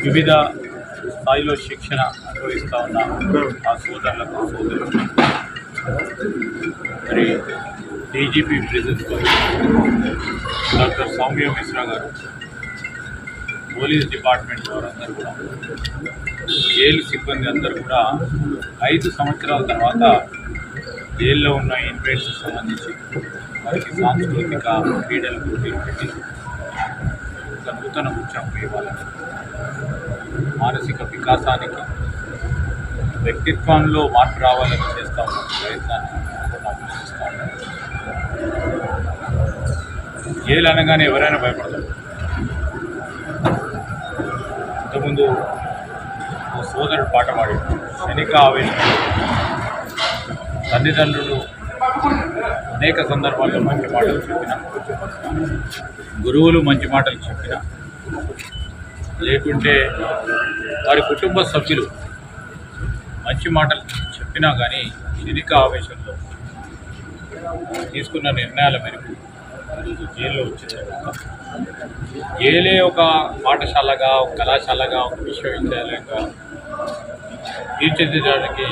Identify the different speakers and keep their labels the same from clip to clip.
Speaker 1: వివిధ స్థాయిలో శిక్షణ అనుభవిస్తూ ఉన్న ఆ సోదరులకు సోదరులు మరి DGP prisons doctor Soumya Mishra గారు పోలీస్ డిపార్ట్మెంట్ వారందరూ కూడా జైలు సిబ్బంది అందరూ కూడా ఐదు సంవత్సరాల తర్వాత జైల్లో ఉన్న ఇన్మేట్స్ సంబంధించి వారికి సాంస్కృతిక క్రీడలు పోటీలు నూతన ఉత్సాహం ఇవ్వాలని మానసిక వికాసానికి వ్యక్తిత్వంలో మార్పు రావాలని చేస్తా ఉన్న ప్రయత్నాన్ని ఆలోచిస్తా ఉన్నాను. జైలు అనగానే ఎవరైనా భయపడతారు? ఇంతకుముందు ఓ సోదరుడు పాట పాడాడు. శనిక ఆవేశం. తల్లిదండ్రులు అనేక సందర్భాల్లో మంచి మాటలు చెప్పిన గురువులు మంచి మాటలు చెప్పిన లేకుంటే వారి కుటుంబ సభ్యులు మంచి మాటలు చెప్పినా కానీ క్షణిక ఆవేశంలో తీసుకున్న నిర్ణయాల మేరకు ఈరోజు జైల్లో వచ్చేసారు. జైలే ఒక పాఠశాలగా ఒక కళాశాలగా ఒక విశ్వవిద్యాలయంగా తీర్చిదిద్దడానికి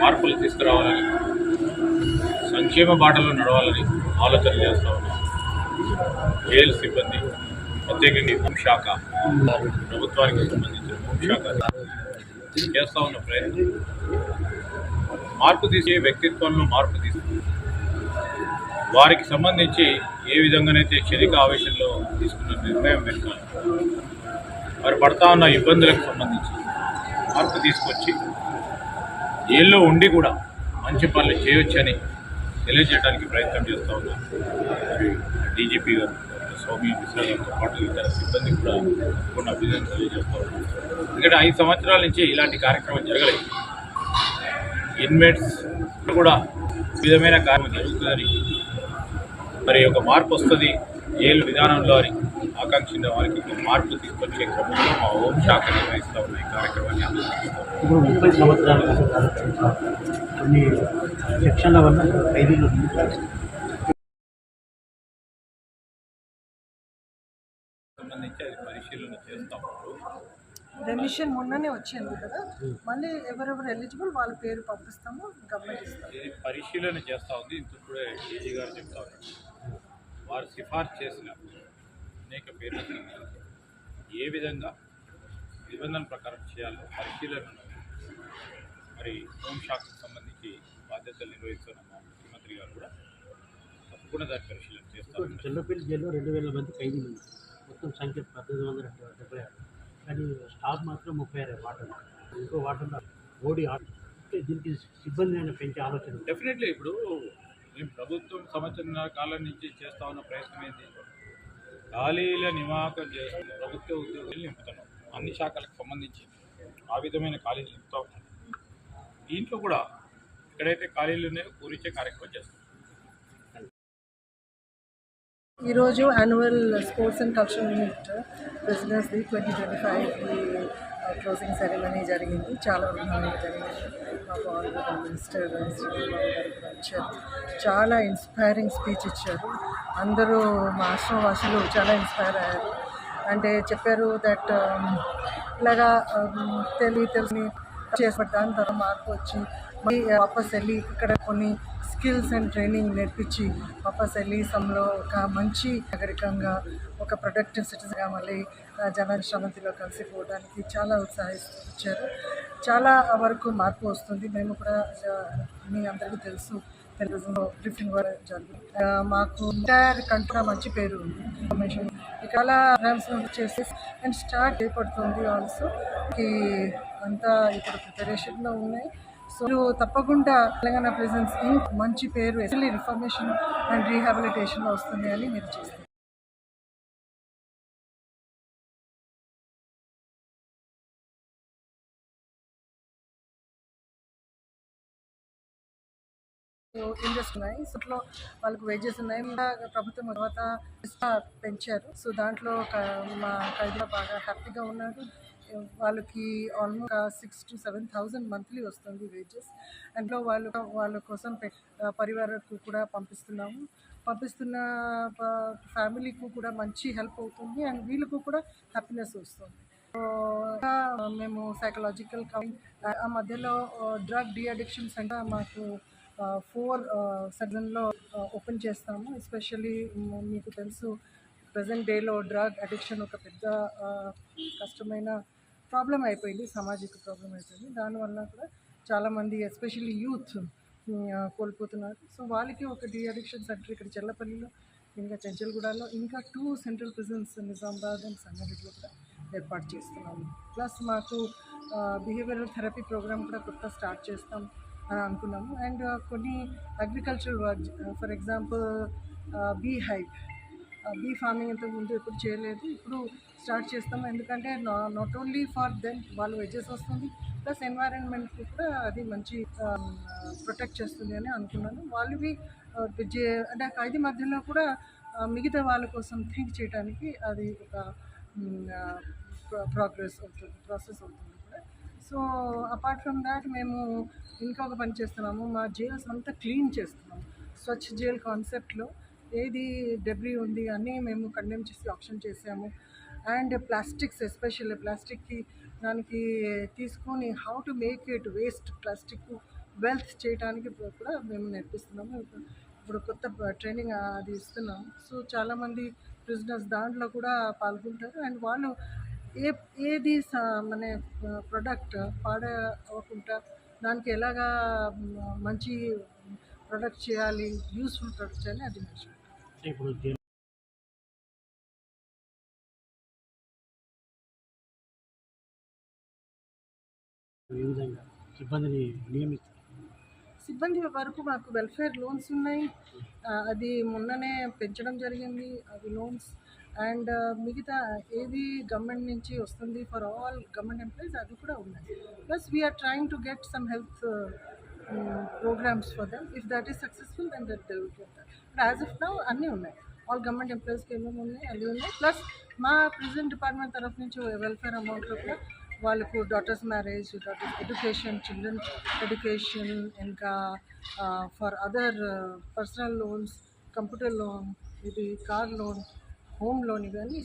Speaker 1: మార్పులు తీసుకురావాలని సంక్షేమ బాటలో నడవాలని ఆలోచన చేస్తూ ఉన్నాం. జైలు సిబ్బంది ప్రత్యేకంగా హోంశాఖ ప్రభుత్వానికి సంబంధించిన హోంశాఖ చేస్తూ ఉన్న ప్రయత్నం. మార్పు తీసే వ్యక్తిత్వంలో మార్పు తీసుకుంది వారికి సంబంధించి ఏ విధంగానైతే క్షణిక ఆవేశంలో తీసుకున్న నిర్ణయం వెనుక వారు పడతా ఉన్న ఇబ్బందులకు సంబంధించి మార్పు తీసుకొచ్చి జైల్లో ఉండి కూడా మంచి పనులు చేయొచ్చని తెలియజేయడానికి ప్రయత్నం చేస్తూ ఉన్నాం. మరి డీజీపీ గారు సౌమ్య మిశ్రా గారితో పాటు ఇతర సిబ్బంది కూడా కొన్ని అభినందనలు తెలియజేస్తూ ఉన్నాం. ఎందుకంటే ఐదు సంవత్సరాల నుంచి ఇలాంటి కార్యక్రమం జరగలేదు. ఇన్మేట్స్ కూడా విధమైన కార్యక్రమం జరుగుతుందని మరి ఒక మార్పు వస్తుంది జైలు విధానంలో అని ఆకాంక్షించిన వారికి ఒక మార్పు తీసుకొచ్చే క్రమంలో మా హోంశాఖ నిర్వహిస్తూ ఉన్న ఈ కార్యక్రమాన్ని
Speaker 2: ఇప్పుడు ముప్పై సంవత్సరాల కొన్ని శిక్షణ వల్ల ఖైదీలు
Speaker 1: సంబంధించి అది పరిశీలన చేస్తాం
Speaker 3: రెమిషన్ మొన్ననే వచ్చింది కదా? మళ్ళీ ఎవరెవరు ఎలిజిబుల్ వాళ్ళ పేరు పంపిస్తాము
Speaker 1: ఇది పరిశీలన చేస్తూ ఉంది. ఇంత ఇప్పుడే డీజీ గారు చెప్తా ఉన్నారు. వారు సిఫార్సు చేసిన అనేక పేర్ల ఏ విధంగా నిబంధన ప్రకారం చేయాలో పరిశీలనను మరి హోంశాఖకు సంబంధించి బాధ్యతలు నిర్వహిస్తున్న మా ముఖ్యమంత్రి గారు కూడా తప్పకుండా దాని పరిశీలన చేస్తారు.
Speaker 2: చెల్లపల్లి జైల్లో రెండు వేల మంది ఖైదీలు మొత్తం సంఖ్య పద్దెనిమిది వందల డెబ్బై ఆరు. కానీ స్టాఫ్ మాత్రం ముప్పై ఆరు వాటర్ ఇంకో వాటర్ ఓడి ఆట దీనికి సిబ్బంది అయినా పెంచే ఆలోచన.
Speaker 1: డెఫినెట్లీ ఇప్పుడు మేము ప్రభుత్వం సంవత్సరం కాలం నుంచి చేస్తా ఉన్న ప్రయత్నం ఏంటి? ఖాళీల నియామకం చేస్తున్న ప్రభుత్వ ఉద్యోగులు నింపుతున్నాం. అన్ని శాఖలకు సంబంధించి ఆ విధమైన ఖాళీలు నింపుతా. దీంట్లో కూడా ఎక్కడైతే ఖాళీలు ఉన్నాయో పూరించే కార్యక్రమం చేస్తాం.
Speaker 3: ఈరోజు annual sports and cultural unit business the twenty twenty five closing ceremony జరిగింది. చాలా బ్రహ్మాండంగా జరిగింది. మాకు ఆనరబుల్ మినిస్టర్ వచ్చారు చాలా ఇన్స్పైరింగ్ స్పీచ్ ఇచ్చారు. అందరూ మా ఆశ్రమ వాసులు చాలా ఇన్స్పైర్ అయ్యారు. అంటే చెప్పారు దట్ um, ఇలాగా um, తెలియ తెలిసి చేసి తర్వాత మార్పు వచ్చి మళ్ళీ వాపస్ వెళ్ళి ఇక్కడ కొన్ని స్కిల్స్ అండ్ ట్రైనింగ్ నేర్పించి వాపస్ వెళ్ళి సమ్లో ఒక మంచి నాగరికంగా ఒక ప్రొడక్టివ్ సిటిజన్గా మళ్ళీ ఆ, జన శ్రమంతిలో కలిసిపోవడానికి చాలా ఉత్సాహించారు. చాలా వరకు మార్పు వస్తుంది. మేము కూడా మీ అందరికీ తెలుసు తెలుగులో బ్రీఫింగ్ కూడా జరుగుతుంది. మాకు ఎంటైర్ కంట్రీ మంచి పేరు ఉంది. ఇన్ఫర్మేషన్ చాలా చేసి అండ్ స్టార్ట్ చేయబడుతుంది ఆల్సో. ఈ అంతా ఇప్పుడు ప్రిపరేషన్లో ఉన్నాయి. సో తప్పకుండా తెలంగాణ ప్రెసెన్స్ ఇంక్ మంచి పేరు ఎస్ఎల్ఈ రిఫర్మేషన్ అండ్ రీహాబిలిటేషన్లో వస్తుంది అని మీరు చేస్తారు. ఇంట్రెస్ట్ ఉన్నాయి. సో వాళ్ళకి వేజెస్ ఉన్నాయి. ఇంకా ప్రభుత్వం తర్వాత పెంచారు. సో దాంట్లో ఒక మా ఖైదీలో బాగా హ్యాపీగా ఉన్నాడు వాళ్ళకి almost six to seven thousand monthly వస్తుంది వేజెస్ అందులో వాళ్ళు వాళ్ళ కోసం పరివారకు కూడా పంపిస్తున్నాము. పంపిస్తున్న ఫ్యామిలీకి కూడా మంచి హెల్ప్ అవుతుంది. అండ్ వీళ్ళకు కూడా హ్యాపీనెస్ వస్తుంది. ఇంకా మేము సైకలాజికల్ ఆ మధ్యలో డ్రగ్ డిఅడిక్షన్ సెంటర్ మాకు ఫోర్ సెజన్లో ఓపెన్ చేస్తాము. ఎస్పెషల్లీ మీకు తెలుసు ప్రజెంట్ డేలో డ్రగ్ అడిక్షన్ ఒక పెద్ద కష్టమైన ప్రాబ్లం అయిపోయింది సామాజిక ప్రాబ్లం అయిపోయింది. దానివల్ల కూడా చాలామంది ఎస్పెషల్లీ యూత్ కోల్పోతున్నారు. సో వాళ్ళకి ఒక డి అడిక్షన్ సెంటర్ ఇక్కడ చెల్లపల్లిలో ఇంకా చెంచల్గూడలో ఇంకా two central prisons Nizamabad and సంగారెడ్డిలో కూడా ఏర్పాటు చేస్తున్నాము. ప్లస్ మాకు బిహేవియరల్ థెరపీ ప్రోగ్రామ్ కూడా కొత్త స్టార్ట్ చేస్తాం అని అనుకున్నాము. అండ్ కొన్ని agriculture work for example bee hive bee farming ఇంతకు ముందు ఎప్పుడు చేయలేదు. ఇప్పుడు స్టార్ట్ చేస్తాము. ఎందుకంటే నాట్ ఓన్లీ ఫర్ దెన్ వాళ్ళు వెజెస్ వస్తుంది. ప్లస్ ఎన్వైరన్మెంట్కి కూడా అది మంచి um, ప్రొటెక్ట్ చేస్తుంది అని అనుకున్నాను. వాళ్ళవి uh, అంటే ఆ ఖైదీ మధ్యలో కూడా uh, మిగతా వాళ్ళ కోసం థింక్ చేయడానికి అది ఒక um, uh, ప్రోగ్రెస్ అవుతుంది ప్రాసెస్ అవుతుంది సో అపార్ట్ ఫ్రమ్ దాట్ మేము ఇంకొక పని చేస్తున్నాము. మా జైల్స్ అంతా క్లీన్ చేస్తున్నాము. స్వచ్ఛ జైల్ కాన్సెప్ట్లో ఏది డెబ్రీ ఉంది అని మేము కండెమ్ చేసి ఆప్షన్ చేసాము. అండ్ ప్లాస్టిక్స్ ఎస్పెషల్లీ ప్లాస్టిక్కి దానికి తీసుకొని how to make it waste plastic wealth చేయడానికి కూడా మేము నేర్పిస్తున్నాము. ఇప్పుడు కొత్త ట్రైనింగ్ అది ఇస్తున్నాం. సో చాలామంది బిజినెస్ దాంట్లో కూడా పాల్గొంటారు. అండ్ వాళ్ళు ఏ ఏది మన ప్రొడక్ట్ పాడవకుండా దానికి ఎలాగా మంచి ప్రొడక్ట్ చేయాలి యూస్ఫుల్ ప్రొడక్ట్ చేయాలి అది నేర్చుకుంటాం
Speaker 2: ఇప్పుడు ఏ విధంగా సిబ్బందిని నియమిస్తారు
Speaker 3: సిబ్బంది వరకు మాకు వెల్ఫేర్ లోన్స్ ఉన్నాయి. అది మొన్ననే పెంచడం జరిగింది అవి లోన్స్ అండ్ మిగతా ఏది గవర్నమెంట్ నుంచి వస్తుంది ఫర్ ఆల్ గవర్నమెంట్ ఎంప్లాయీస్ అది కూడా ఉన్నాయి. Plus we're trying to get some health programs for them. If that is successful then that they will get but as of now అన్నీ ఉన్నాయి. ఆల్ గవర్నమెంట్ ఎంప్లాయీస్కి ఏమేమి ఉన్నాయి అన్నీ ఉన్నాయి. ప్లస్ మా ప్రెసిడెంట్ డిపార్ట్మెంట్ తరఫు నుంచి వెల్ఫేర్ అమౌంట్లో కూడా వాళ్ళకు daughters marriage daughters education children education ఇంకా for other personal loans computer loan ఇది కార్ లోన్ హోమ్ లోన్ ఇవన్నీ